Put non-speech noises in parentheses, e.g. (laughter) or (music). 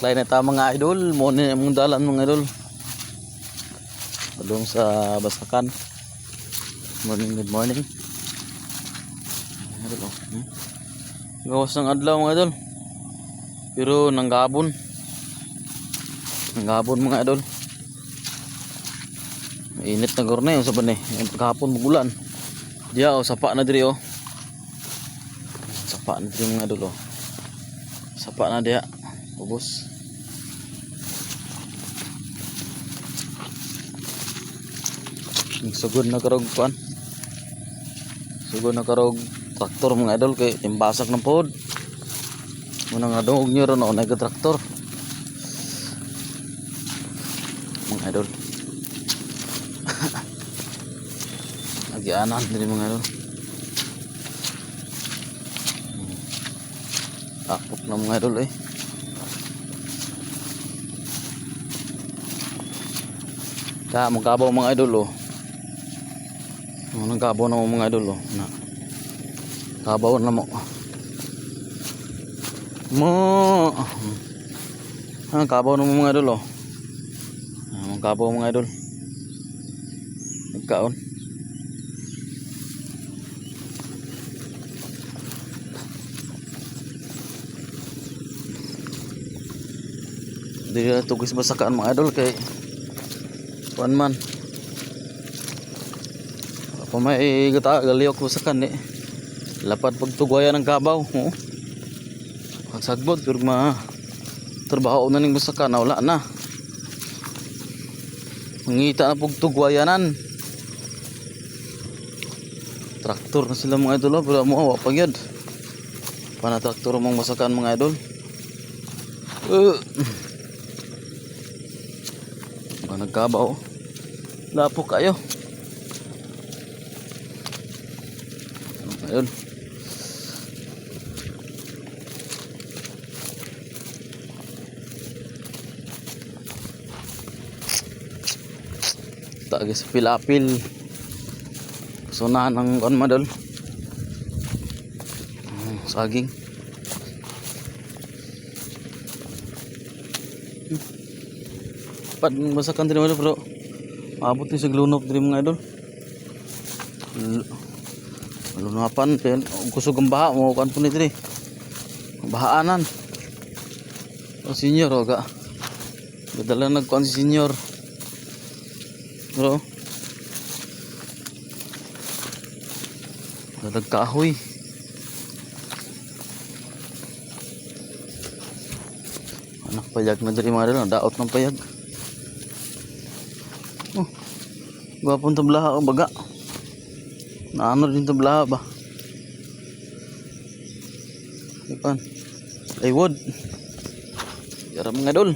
Saklay na ta mga idol. Mo ni mong dalan mga idol. Padung sa Basakan. Morning, good morning. Idol, oh. Hmm? Gawas ng adlaw mga idol. Pero nanggabon. Nanggabon mga idol. Mainit na gor na yun sa bani. Yung pagkahapon magulan. Diya oh, sapa na diri oh. Sapa na diri mga idol oh. Sapa na diya. Ubos. Sugod na karog kuan. Sugod na karog traktor mga idol kay timbasak ng pod. Muna nga dungog nyo ron nag traktor. Mga idol. (laughs) Nagyanan din mga idol. Tapok na mga idol eh. Kaya magkabaw mga idol oh. Mga nagkabaw na mga idol oh. Na. Kabaw na mo. Mo. Ah, kabaw na mo mga idol oh. Ah, kabaw mga idol. Nagkaon. Dili na tugis basakaan mga idol kay kuan man. Apa may gata galiyok basakan eh. Lapad pagtugwayan ng kabaw. Oh. Pagsagbot pero ma trabaho na ning basakan wala na. Mangita na pagtugwayanan. Traktor na sila mga idol oh, pero mo awa pa gyud. Pana traktor mong basakan mga idol. Uh. Nagkabaw. Lapo kayo. Ayun. Tagi sa pilapil. Sunahan ng kon madol. Hmm, Saging. Pad masakan din mo bro. Abot ni sa glunop diri mga idol. Lunapan pen kusog ang baha mo kan pun diri. Bahaanan. O senior o ga. Gadala nagkuan si senior. Bro. Dadag. Anak payag na diri mga daot ng payag. Oh. Gwapong tablaha o baga. Naano din tablaha ba? Ipan. Ay wood. Yara mga dol.